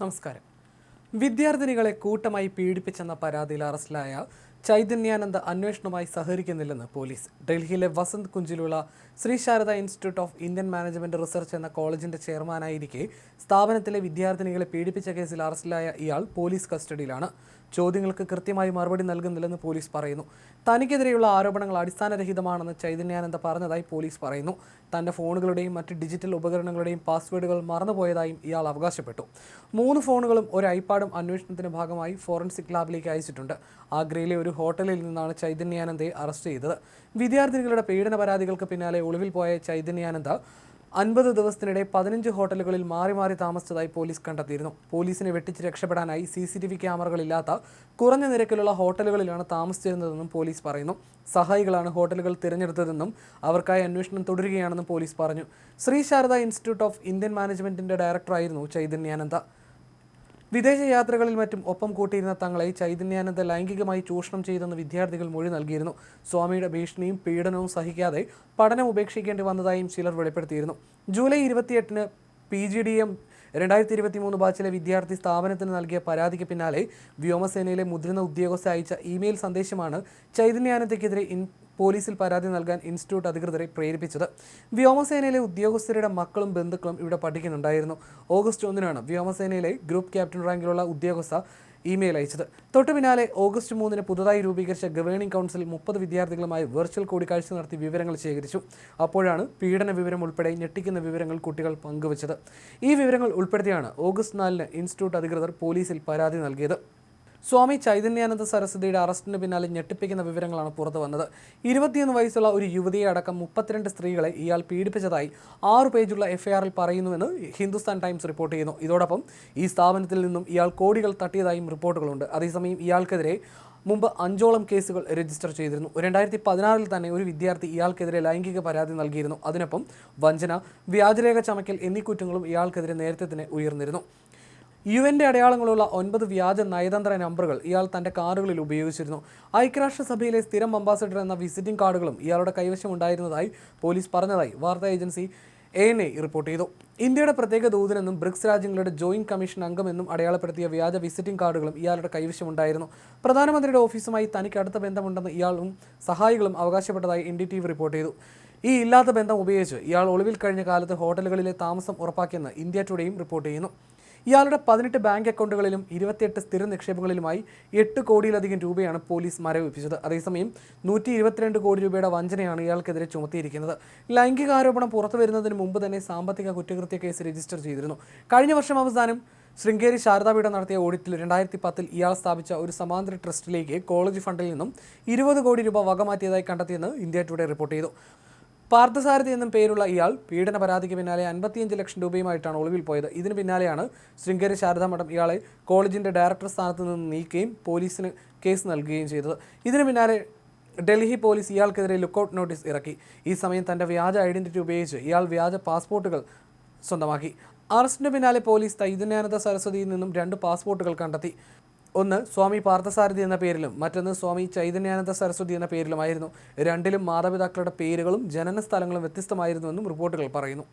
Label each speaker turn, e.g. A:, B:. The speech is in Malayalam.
A: നമസ്കാരം. വിദ്യാർത്ഥിനികളെ കൂട്ടമായി പീഡിപ്പിച്ചെന്ന പരാതിയിൽ അറസ്റ്റിലായ ചൈതന്യാനന്ദ അന്വേഷണവുമായി സഹകരിക്കുന്നില്ലെന്ന് പോലീസ്. ഡൽഹിയിലെ Vasant കുഞ്ചിലുള്ള Shri Sharada institute of Indian management research എന്ന കോളേജിന്റെ ചെയർമാനായിരിക്കെ സ്ഥാപനത്തിലെ വിദ്യാർത്ഥിനികളെ പീഡിപ്പിച്ച കേസിൽ അറസ്റ്റിലായ ഇയാൾ പോലീസ് കസ്റ്റഡിയിലാണ്. ചോദ്യങ്ങൾക്ക് കൃത്യമായി മറുപടി നൽകുന്നില്ലെന്ന് പോലീസ് പറയുന്നു. തനിക്കെതിരെയുള്ള ആരോപണങ്ങൾ അടിസ്ഥാനരഹിതമാണെന്ന് ചൈതന്യാനന്ദ പറഞ്ഞതായി പോലീസ് പറയുന്നു. തന്റെ ഫോണുകളുടെയും മറ്റ് ഡിജിറ്റൽ ഉപകരണങ്ങളുടെയും പാസ്വേഡുകൾ മറന്നുപോയതായും ഇയാൾ അവകാശപ്പെട്ടു. മൂന്ന് ഫോണുകളും ഒരു ഐപാഡും അന്വേഷണത്തിന്റെ ഭാഗമായി ഫോറൻസിക് ലാബിലേക്ക് അയച്ചിട്ടുണ്ട്. ആഗ്രയിലെ ഒരു ഹോട്ടലിൽ നിന്നാണ് ചൈതന്യാനന്ദയെ അറസ്റ്റ് ചെയ്തത്. വിദ്യാർത്ഥിനികളുടെ പീഡന പരാതികൾക്ക് പിന്നാലെ ഒളിവിൽ പോയ ചൈതന്യാനന്ദ അൻപത് ദിവസത്തിനിടെ പതിനഞ്ച് ഹോട്ടലുകളിൽ മാറി മാറി താമസിച്ചതായി പോലീസ് കണ്ടെത്തിയിരുന്നു. പോലീസിനെ വെട്ടിച്ച് രക്ഷപ്പെടാനായി സി സി ടി വി ക്യാമറകളില്ലാത്ത കുറഞ്ഞ നിരക്കിലുള്ള ഹോട്ടലുകളിലാണ് താമസിച്ചിരുന്നതെന്നും പോലീസ് പറയുന്നു. സഹായികളാണ് ഹോട്ടലുകൾ തിരഞ്ഞെടുത്തതെന്നും അവർക്കായി അന്വേഷണം തുടരുകയാണെന്നും പോലീസ് പറഞ്ഞു. Shri Sharada institute of Indian മാനേജ്മെന്റിന്റെ ഡയറക്ടറായിരുന്നു ചൈതന്യാനന്ദ. വിദേശ യാത്രകളിൽ മറ്റും ഒപ്പം കൂട്ടിയിരുന്ന തങ്ങളെ ചൈതന്യാനന്ദ ലൈംഗികമായി ചൂഷണം ചെയ്തെന്ന് വിദ്യാർത്ഥികൾ മൊഴി നൽകിയിരുന്നു. സ്വാമിയുടെ ഭീഷണിയും പീഡനവും സഹിക്കാതെ പഠനം ഉപേക്ഷിക്കേണ്ടി വന്നതായും ചിലർ വെളിപ്പെടുത്തിയിരുന്നു. ജൂലൈ ഇരുപത്തിയെട്ടിന് പി ജി ഡി എം രണ്ടായിരത്തി ഇരുപത്തി മൂന്ന് ബാച്ചിലെ വിദ്യാർത്ഥി സ്ഥാപനത്തിന് നൽകിയ പരാതിക്ക് പിന്നാലെ വ്യോമസേനയിലെ മുതിർന്ന ഉദ്യോഗസ്ഥ അയച്ച ഇമെയിൽ സന്ദേശമാണ് ചൈതന്യാനന്ദയ്ക്കെതിരെ പോലീസിൽ പരാതി നൽകാൻ ഇൻസ്റ്റിറ്റ്യൂട്ട് അധികൃതരെ പ്രേരിപ്പിച്ചത്. വ്യോമസേനയിലെ ഉദ്യോഗസ്ഥരുടെ മക്കളും ബന്ധുക്കളും ഇവിടെ പഠിക്കുന്നുണ്ടായിരുന്നു. ഓഗസ്റ്റ് ഒന്നിനാണ് വ്യോമസേനയിലെ ഗ്രൂപ്പ് ക്യാപ്റ്റൻ റാങ്കിലുള്ള ഉദ്യോഗസ്ഥ ഇമെയിൽ അയച്ചത്. തൊട്ടു പിന്നാലെ ഓഗസ്റ്റ് മൂന്നിന് പുതുതായി രൂപീകരിച്ച ഗവേണിംഗ് കൗൺസിൽ മുപ്പത് വിദ്യാർത്ഥികളുമായി വെർച്വൽ കൂടിക്കാഴ്ച നടത്തി വിവരങ്ങൾ ശേഖരിച്ചു. അപ്പോഴാണ് പീഡന വിവരം ഉൾപ്പെടെ ഞെട്ടിക്കുന്ന വിവരങ്ങൾ കുട്ടികൾ പങ്കുവച്ചത്. ഈ വിവരങ്ങൾ ഉൾപ്പെടുത്തിയാണ് ഓഗസ്റ്റ് നാലിന് ഇൻസ്റ്റിറ്റ്യൂട്ട് അധികൃതർ പോലീസിൽ പരാതി നൽകിയത്. സ്വാമി ചൈതന്യാനന്ദ സരസ്വതിയുടെ അറസ്റ്റിന് പിന്നാലെ ഞെട്ടിപ്പിക്കുന്ന വിവരങ്ങളാണ് പുറത്തു വന്നത്. ഇരുപത്തിയൊന്ന് വയസ്സുള്ള ഒരു യുവതിയെ അടക്കം മുപ്പത്തിരണ്ട് സ്ത്രീകളെ ഇയാൾ പീഡിപ്പിച്ചതായി ആറു പേജുള്ള എഫ്ഐആറിൽ പറയുന്നുവെന്ന് ഹിന്ദുസ്ഥാൻ ടൈംസ് റിപ്പോർട്ട് ചെയ്യുന്നു. ഇതോടൊപ്പം ഈ സ്ഥാപനത്തിൽ നിന്നും ഇയാൾ കോടികൾ തട്ടിയതായും റിപ്പോർട്ടുകളുണ്ട്. അതേസമയം ഇയാൾക്കെതിരെ മുമ്പ് അഞ്ചോളം കേസുകൾ രജിസ്റ്റർ ചെയ്തിരുന്നു. രണ്ടായിരത്തി പതിനാറിൽ തന്നെ ഒരു വിദ്യാർത്ഥി ഇയാൾക്കെതിരെ ലൈംഗിക പരാതി നൽകിയിരുന്നു. അതിനൊപ്പം വഞ്ചന വ്യാജരേഖ ചമക്കൽ എന്നീ കുറ്റങ്ങളും ഇയാൾക്കെതിരെ നേരത്തെ തന്നെ ഉയർന്നിരുന്നു. യു എന്റെ അടയാളങ്ങളുള്ള ഒൻപത് വ്യാജ നയതന്ത്ര നമ്പറുകൾ ഇയാൾ തന്റെ കാറുകളിൽ ഉപയോഗിച്ചിരുന്നു. ഐക്യരാഷ്ട്രസഭയിലെ സ്ഥിരം അംബാസഡർ എന്ന വിസിറ്റിംഗ് കാർഡുകളും ഇയാളുടെ കൈവശം ഉണ്ടായിരുന്നതായി പോലീസ് പറഞ്ഞതായി വാർത്താ agency A N I report ചെയ്തു. ഇന്ത്യയുടെ പ്രത്യേക ദൂതനെന്നും ബ്രിക്സ് രാജ്യങ്ങളുടെ ജോയിന്റ് കമ്മീഷൻ അംഗമെന്നും അടയാളപ്പെടുത്തിയ വ്യാജ വിസിറ്റിംഗ് കാർഡുകളും ഇയാളുടെ കൈവശമുണ്ടായിരുന്നു. പ്രധാനമന്ത്രിയുടെ ഓഫീസുമായി തനിക്ക് അടുത്ത ബന്ധമുണ്ടെന്ന് ഇയാളും സഹായികളും അവകാശപ്പെട്ടതായി എൻ റിപ്പോർട്ട് ചെയ്തു. ഈ ഇല്ലാത്ത ബന്ധം ഉപയോഗിച്ച് ഇയാൾ ഒളിവിൽ കഴിഞ്ഞ കാലത്ത് ഹോട്ടലുകളിലെ താമസം ഉറപ്പാക്കിയെന്ന് ഇന്ത്യ ടുഡേയും റിപ്പോർട്ട് ചെയ്യുന്നു. ഇയാളുടെ പതിനെട്ട് ബാങ്ക് അക്കൗണ്ടുകളിലും ഇരുപത്തിയെട്ട് സ്ഥിര നിക്ഷേപങ്ങളിലുമായി എട്ട് കോടിയിലധികം രൂപയാണ് പോലീസ് മരവിപ്പിച്ചത്. അതേസമയം നൂറ്റി ഇരുപത്തിരണ്ട് കോടി രൂപയുടെ വഞ്ചനയാണ് ഇയാൾക്കെതിരെ ചുമത്തിയിരിക്കുന്നത്. ലൈംഗികാരോപണം പുറത്തു വരുന്നതിന് മുമ്പ് തന്നെ സാമ്പത്തിക കുറ്റകൃത്യ കേസ് രജിസ്റ്റർ ചെയ്തിരുന്നു. കഴിഞ്ഞ വർഷം അവസാനം ശൃംഗേരി ശാരദാപീഠം നടത്തിയ ഓഡിറ്റിൽ രണ്ടായിരത്തി പത്തിൽ ഇയാൾ സ്ഥാപിച്ച ഒരു സമാന്തര ട്രസ്റ്റിലേക്ക് കോളേജ് ഫണ്ടിൽ നിന്നും ഇരുപത് കോടി രൂപ വകമാറ്റിയതായി കണ്ടെത്തിയെന്ന് ഇന്ത്യ ടുഡേ റിപ്പോർട്ട് ചെയ്തു. പാർത്ഥസാരഥി എന്നും പേരുള്ള ഇയാൾ പീഡന പരാതിക്ക് പിന്നാലെ അൻപത്തിയഞ്ച് ലക്ഷം രൂപയുമായിട്ടാണ് ഒളിവിൽ പോയത്. ഇതിന് പിന്നാലെയാണ് ശൃംഗേരി ശാരദാ മഠം ഇയാളെ കോളേജിന്റെ ഡയറക്ടർ സ്ഥാനത്ത് നിന്ന് നീക്കുകയും പോലീസിന് കേസ് നൽകുകയും ചെയ്തത്. ഇതിന് പിന്നാലെ ഡൽഹി പോലീസ് ഇയാൾക്കെതിരെ ലുക്കൌട്ട് നോട്ടീസ് ഇറക്കി. ഈ സമയം തന്റെ വ്യാജ ഐഡന്റിറ്റി ഉപയോഗിച്ച് ഇയാൾ വ്യാജ പാസ്പോർട്ടുകൾ സ്വന്തമാക്കി. അറസ്റ്റിന് പിന്നാലെ പോലീസ് തൈതന്യാനന്ദ സരസ്വതിയിൽ നിന്നും രണ്ട് പാസ്പോർട്ടുകൾ കണ്ടെത്തി. ഒന്ന് സ്വാമി പാർത്ഥസാരഥി എന്ന പേരിലും മറ്റൊന്ന് സ്വാമി ചൈതന്യാനന്ദ സരസ്വതി എന്ന പേരിലുമായിരുന്നു. രണ്ടിലും മാതാപിതാക്കളുടെ പേരുകളും ജനന സ്ഥലങ്ങളും വ്യത്യസ്തമായിരുന്നുവെന്നും റിപ്പോർട്ടുകൾ പറയുന്നു.